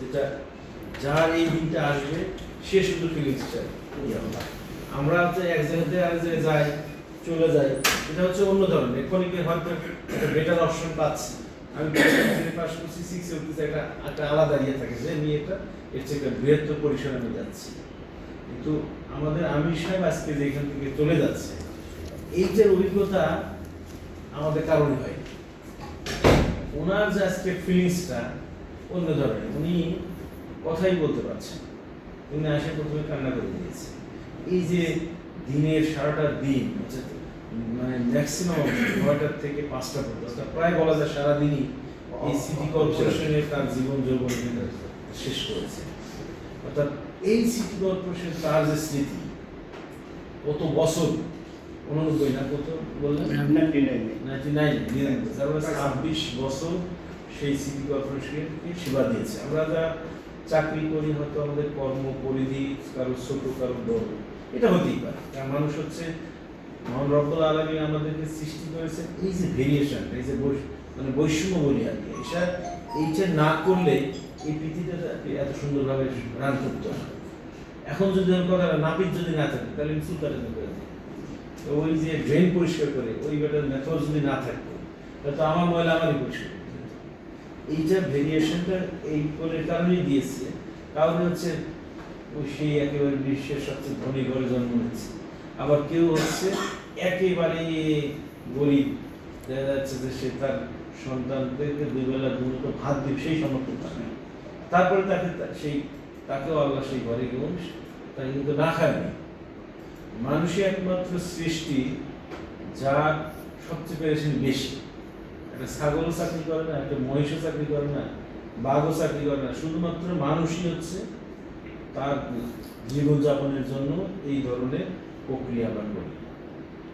যেটা, যার এই দিনটা আসবে, সে শুধু ফিলিংসটা ইয়ে হবে আমরা হচ্ছে এক জায়গাতে আরেক জায়গায় যাই, চলে যাই। এটা হচ্ছে অন্য ধরনের। এখনই হয়তো একটা বেটার অপশন পাচ্ছি। আমি পাস করছি সিক্স উঠতেছে, একটা একটা আলাদা ইয়ে থাকে যে, আমি এটা এর চেয়ে একটা বৃহত্তর পরিসরে আমি যাচ্ছি। কিন্তু আমাদের আমির সাহেব আজকে যে এখান থেকে চলে যাচ্ছে এইটার অভিজ্ঞতা আমাদের কারণে হয় ওনার যে আজকে ফিলিংসটা অন্য ধরনের। উনি কথাই বলতে পারছেন উনি আসে প্রথমে কান্না করে দিয়েছে। এই যে দিনের সারাটা দিন হচ্ছে মানে ম্যাক্সিমাম নয়টার থেকে পাঁচটা পর্যন্ত প্রায় বলা যায় সারাদিনই এই সিটি কর্পোরেশনে তার জীবন যৌবন শেষ করেছে। অর্থাৎ এই সিটি কর্পোরেশন তার যে স্মৃতি কত বছর? উননব্বই না কত বললেন? Ninety nine. তারপরে ছাব্বিশ বছর সেই সিটি কর্পোরেশনকে সেবা দিয়েছে। আমরা যা চাকরি করি, হয়তো আমাদের কর্ম পরিধি কারও ছোট কারও বড়। এটা হতেই পারে। কারণ মানুষ হচ্ছে, মহান রব্বুল আলমী আমাদেরকে সৃষ্টি করেছে এই যে ভেরিয়েশন এই যে মানে বৈষম্য বলি আর কি। এটা এইটা না করলে এই পৃথিবীটা এত সুন্দরভাবে রান করতো না। এখন যদি কথা নাপিত যদি না থাকে, তাহলে চুল করে ওই যে ড্রেন পরিষ্কার করে, ওই বেটার মেথড যদি না থাকতো, তাহলে তো আমার ময়লা আমারই পরিষ্কার। করতে যে ভেরিয়েশনটা এই করে কারণেই দিয়েছে। কারণ হচ্ছে সেই একেবারে বিশ্বের সবচেয়ে ধনী ঘরে জন্ম নিচ্ছে। আবার কেউ হচ্ছে একেবারে গরিব। দেখা যাচ্ছে যে সে তার সন্তানদেরকে দুই বেলা দুমুটো ভাত দিবে সেই সমর্থ পায় না। তারপরে তাকে সেই, তাকেও আল্লাহ সেই ঘরে গেল তাকে কিন্তু না খায়নি মানুষই একমাত্র সৃষ্টি, যার সবচেয়ে পেরেছেন বেশি। একটা ছাগলও চাকরি করে না একটা মহিষও চাকরি করে না বাঘও চাকরি করে না শুধুমাত্র মানুষই হচ্ছে তার জীবনযাপনের জন্য এই ধরনের প্রক্রিয়া আমরা করি।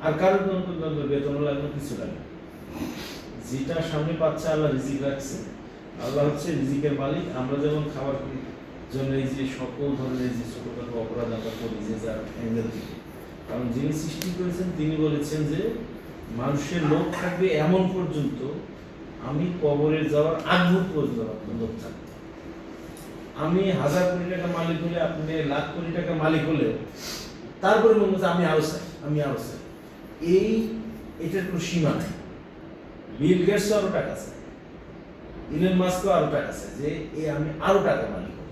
আর কারোর কোনো বেতন লাগবে না, কিছু লাগে যেটা সামনে পাচ্ছে আল্লাহ রিজিক রাখছে। আল্লাহ হচ্ছে রিজিকের মালিক। আমরা যেমন খাবার জন্য এই যে সকল ধরনের যে ছোটখাটো অপরাধ আমরা করি যে যার অ্যাঙ্গেল থেকে। কারণ যিনি সৃষ্টি করেছেন তিনি বলেছেন যে মানুষের লোক থাকবে এমন পর্যন্ত আমি কবরে যাওয়ার আগ মুহূর্ত পর্যন্ত আপনার থাকবে আমি হাজার কোটি টাকা মালিক হলে, আপনি লাখ কোটি টাকা মালিক হলে, তারপরে মনে হচ্ছে আমি আরও চাই, আমি আরও চাই। এই, এটার কোনো সীমা নেই। বিল গেটসও আরও টাকা চাই ইলন মাস্কও আরও টাকা চাই যে এই আমি আরও টাকা মালিক হব।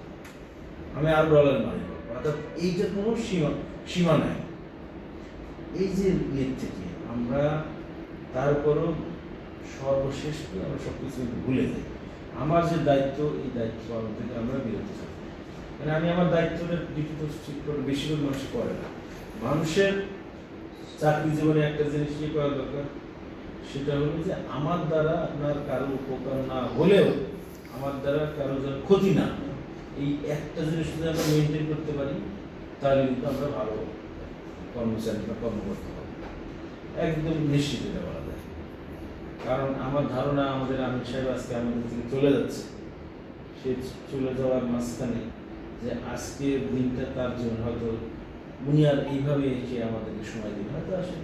আমি আরও ডলার মালিক হব। অর্থাৎ এইটার কোনো সীমা সীমা নাই। এই যে থেকে আমরা তারপরও সর্বশেষ করে আমরা সব কিছু ভুলে যাই। আমার যে দায়িত্ব, এই দায়িত্ব পালন থেকে আমরা বিরত থাকি। মানে আমি আমার দায়িত্বটা লিখিত ঠিক করে বেশিরভাগ মানুষ করে না। মানুষের চাকরি জীবনে একটা জিনিস কি করা দরকার? সেটা হলো যে আমার দ্বারা আপনার কারও উপকার না হলেও আমার দ্বারা কারও যেন ক্ষতি না এই একটা জিনিস যদি আমরা মেনটেন করতে পারি, তাহলে কিন্তু আমরা ভালো কর্মচারী বা কর্মকর্তা। একদম নিশ্চিত এটা বলা যায়। কারণ আমার ধারণা আমাদের আমির সাহেব আজকে আমাদের থেকে চলে যাচ্ছে। সে চলে যাওয়ার মাঝখানে যে আজকের দিনটা তার জন্য হয়তো উনি আর এইভাবে এসে আমাদেরকে সময় দিন হয়তো আসে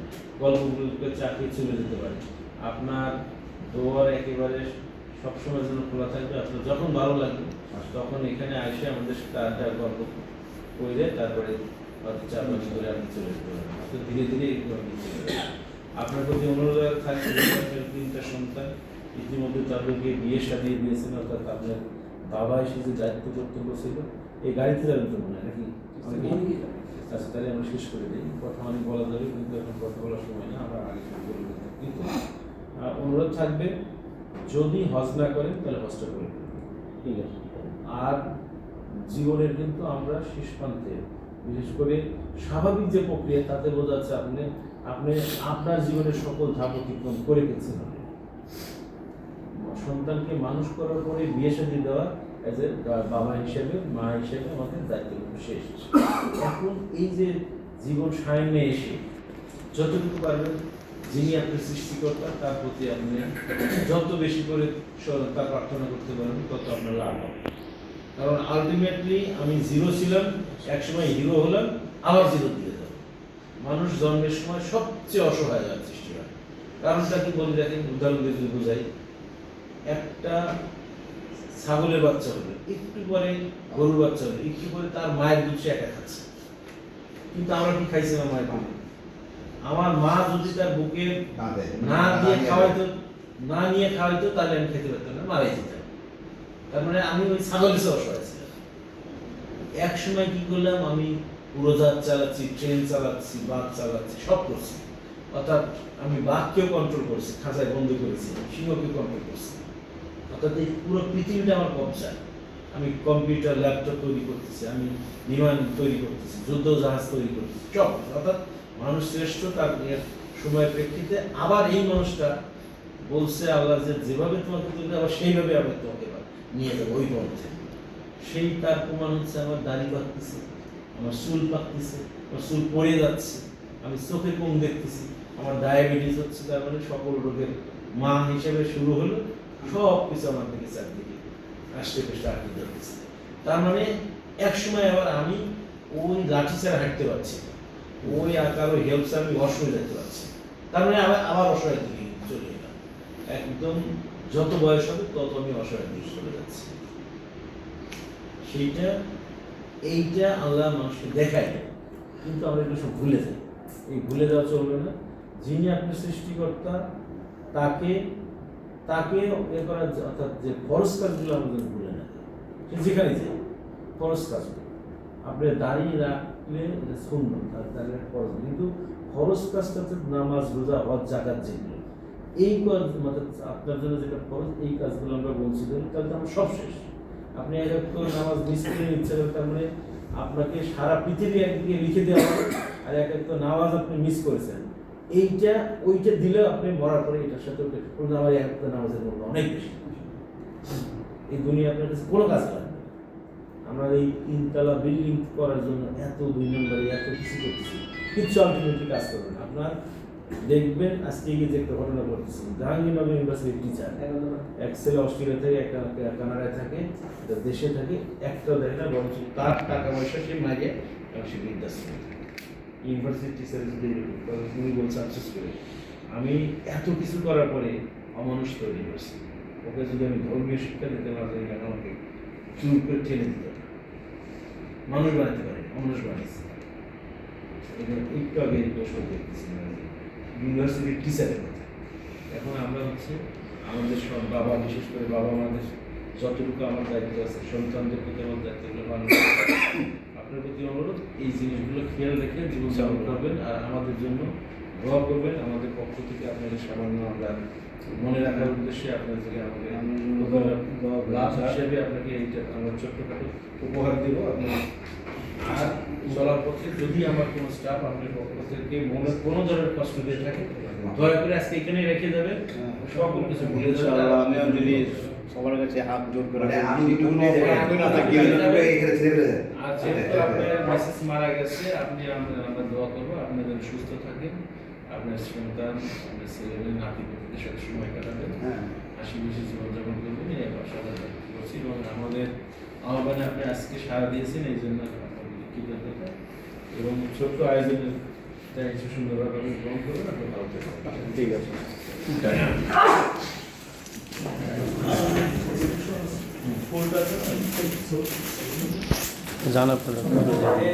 গল্পগুলোকে চাকরি চলে যেতে পারে। আপনার দোয়ার একেবারে সবসময় জন্য খোলা থাকবে, আপনার যখন ভালো লাগবে, তখন এখানে আসে আমাদের সাথে আড্ডা, গল্প করে তারপরে হয়তো চার পাঁচ করে আপনি চলে যেতে পারেন ধীরে ধীরে এগুলো আপনি। আপনার প্রতি অনুরোধ থাকবে তিনটা সন্তান ইতিমধ্যে তাদেরকে বিয়ে সাজিয়ে দিয়েছেন অর্থাৎ আপনার বাবা এসে যে দায়িত্ব কর্তব্য ছিল। এই গাড়িতে যাবেন তো মনে হয় নাকি? আচ্ছা তাহলে আমরা শেষ করে দিই। কথা অনেক বলা যাবে কিন্তু এখন কথা বলার সময় না আমরা আগে শুরু করে। কিন্তু অনুরোধ থাকবে যদি হজ না করেন তাহলে হজটা করে। ঠিক আছে। আর জীবনের কিন্তু আমরা শেষ প্রান্তে বিশেষ করে স্বাভাবিক যে প্রক্রিয়া তাতে বোঝা যাচ্ছে আপনি আপনি আপনার জীবনের সকল ধাপ অতিক্রম করে গেছেন। সন্তানকে মানুষ করার পরে বিয়ে শাদী দেওয়া এ বাবা হিসেবে, মা হিসেবে আমাদের দায়িত্বগুলো শেষ। এখন এই যে জীবন সামনে এসে যতটুকু পারবেন যিনি আপনার সৃষ্টিকর্তা, তার প্রতি আপনি যত বেশি করে সরলতা প্রার্থনা করতে পারেন, তত আপনার লাভ হবে। কারণ আলটিমেটলি আমি জিরো ছিলাম, একসময় হিরো হলাম, আবার জিরো মানুষ জন্মের সময় সবচেয়ে অসহায় হওয়ার সৃষ্টি হয় কারণটা কি বলে দেখেন উদাহরণ দিয়ে যদি বোঝাই একটা ছাগলের বাচ্চা হলো একটু পরে গরুর বাচ্চা হলো একটু পরে তার মায়ের দুধ সে একা খাচ্ছে। কিন্তু আমরা কি খাইছিলাম মায়ের দুধ? আমার মা যদি তার বুকে না দিয়ে খাওয়াইতো না নিয়ে খাওয়াইতো তাহলে আমি খেতে পারতাম না মারাই যেতাম তার মানে আমি ওই ছাগলের চেয়ে অসহায় ছিলাম। এক সময় কি করলাম আমি উড়োজাহাজ চালাচ্ছি, ট্রেন চালাচ্ছি, বাস চালাচ্ছি, সব করছি। অর্থাৎ আমি বাঘকেও কন্ট্রোল করছি, খাঁচায় বন্ধ করেছি সিংহকে কন্ট্রোল করছি। অর্থাৎ এই পুরো পৃথিবীটা আমার কবজায় আমি কম্পিউটার ল্যাপটপ তৈরি করতেছি, আমি বিমান তৈরি করতেছি, যুদ্ধ জাহাজ তৈরি করতেছি, সব। অর্থাৎ মানুষ শ্রেষ্ঠ তার সময়ের প্রেক্ষিতে। আবার এই মানুষটা বলছে আল্লাহ যে, যেভাবে তোমাকে তুলবে, আবার সেইভাবে আমি তোমাকে নিয়ে যাব, ওই পথে। সেই তার প্রমাণ হচ্ছে আমার দাড়ি পাকতেছে আমার চুল পাকতেছে আমার চুল পড়ে যাচ্ছে, আমি চোখে কম দেখতেছি, আমার ডায়াবেটিস হচ্ছে, তার মানে সকল রোগের মা হিসেবে শুরু হলো সব কিছু আমার দিকে চারদিকে আসতে পেশে আটকে যাচ্ছে তার মানে এক সময় আবার আমি ওই লাঠি ছাড়া হাঁটতে পারছি ওই আকার, ওই হেল্প আমি অসহায় যেতে পারছি তার মানে আবার আবার অসহায় দিকে চলে এলাম। একদম যত বয়স হবে তত আমি অসহায় দিকে চলে যাচ্ছি। সেইটা এইটা আল্লাহ মানুষকে দেখায়। কিন্তু আমরা এটা সব ভুলে যাই। এই ভুলে যাওয়া চলবে না। যিনি আপনার সৃষ্টিকর্তা, তাকে তাকে এ করা অর্থাৎ যে ফরজ কাজগুলো আমাদের ভুলে না। সে যেখানে যাই ফরজ কাজগুলো আপনি দাঁড়িয়ে রাখলে শূন্য, তার একটা ফরজ। কিন্তু ফরজ কাজটা হচ্ছে নামাজ, রোজা, হজ জাকাত যেগুলো। এই কাজ মানে আপনার জন্য যেটা ফরজ, এই কাজগুলো আমরা হই তাহলে তো আমার সব শেষ। আপনি এক নামাজ মিস করে নিচ্ছেন, তার মানে আপনাকে সারা পৃথিবী একদিকে লিখে দেওয়া আর এক নামাজ আপনি মিস করেছেন। এইটা, ওইটা দিলে আপনি মরার পরে এটার সাথে আমার এক নামাজের মূল্য অনেক বেশি। এই দুনিয়া আপনার কাছে কোনো কাজ না। আমরা এই তিনতলা বিল্ডিং করার জন্য এত দুই নম্বরে এত কিছু করতেছি, কিচ্ছু আলটিমেটলি কাজ করবে না। আপনার দেখবেন আজকে গিয়ে যে একটা ঘটনা ঘটতেছে জাহাঙ্গীরনগর ইউনিভার্সিটির টিচার এক ছেলে অস্ট্রেলিয়া থেকে একটা কানাডায় থাকে, একটা দেশে থাকে, একটাও দেখে না, বরঞ্চ তার টাকা পয়সা সে মাগে এবং সে বৃদ্ধাশ্রমে থাকে। ইউনিভার্সিটি টিচার যদি উনি বলছে আফসোস করে, আমি এত কিছু করার পরে অমানুষ তৈরি করছি ওকে যদি আমি ধর্মীয় শিক্ষা দিতে না পারি কেন আমাকে চুপ করে ঠেলে দিতে মানুষ বানাতে পারে অমানুষ বানিয়েছে একটু আগে প্রশ্ন দেখতেছি ইউনিভার্সিটির টিচারের কথা এখন আমরা হচ্ছে আমাদের সব বাবা বিশেষ করে বাবা আমাদের যতটুকু আমার দায়িত্ব আছে সন্তানদের প্রতি আমার দায়িত্বগুলো পালন আপনার প্রতি অনুরোধ এই জিনিসগুলো খেয়াল রেখে জীবনযাপন করবেন আর আমাদের জন্য দোয়া করবেন। আমাদের পক্ষ থেকে আপনাদের সামান্য আমরা মনে রাখার উদ্দেশ্যে আপনাদেরকে আমাদের লাভ হিসেবে আপনাকে এইটা আমরা ছোট্টখাটো উপহার দেবো। আপনি আর চলার পথে যদি আমার কোনো স্টাফ আপনার পক্ষ থেকে মনে কোনো ধরনের কষ্ট দিয়ে থাকে দয়া করে আজকে এখানে রেখে যাবেন সকল কিছু ভুলে যদি সবার কাছে হাত জোর করে মানে আমি কোনো অপরাধ না থাকি আমি যদি এখানে ছেড়ে দেয়। আর আপনার মেসেজ মারা গেছে আপনি আমরা আমরা দোয়া করব আপনি যেন সুস্থ থাকেন। আপনার সন্তান আপনার ছেলে নাতি পুতিদের সাথে সময় কাটাবেন। হ্যাঁ। হাসি খুশি জীবনযাপন করবেন এই আশা করছি। এবং আমাদের আহ্বানে আপনি আজকে সাড়া দিয়েছেন এই জন্য এবং ছোট্ট আয়োজনের দায়িত্ব সুন্দরভাবে আপনি গ্রহণ করবেন আপনি ভালো থাকবেন। ঠিক আছে? জানা পড়ল আসেন,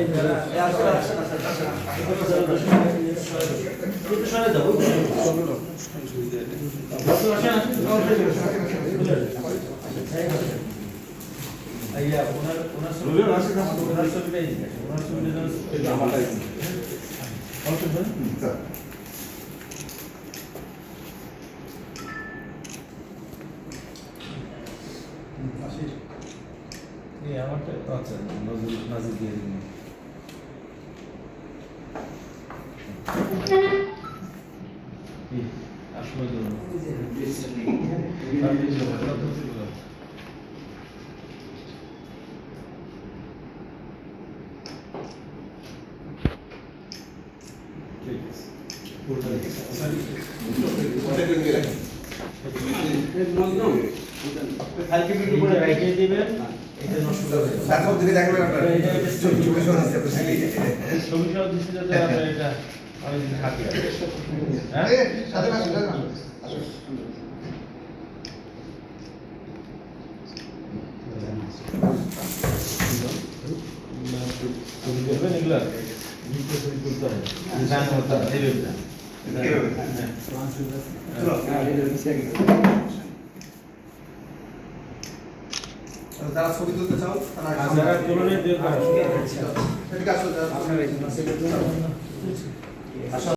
এই ওনার আমারটাই অল্প আচ্ছা নজরুল নাজির দিয়ে দিন আসলে জন্য। তার জন্য, তার জন্য। ঠিক আছে। পুরোটা রেখে এইটা রেখে দিবেন। এটা নষ্ট করে দেবেন। তারপর দিকে দেখবেন আপনার ছবি ছবি আছে আপনার সাথে। সহ দিচ্ছি যাতে আপনার এটা অনেকদিন থাকে। হ্যাঁ? সাথে আসুন, সাথে আসুন। আসুন। করবেন এগুলো? নিচে করতে হবে ডিজাইন করতে হবে এইভাবে না? যারা ছবি তুলতে চাও তারা যারা তুলনে দিয়ে এদিকে আসো, যারা-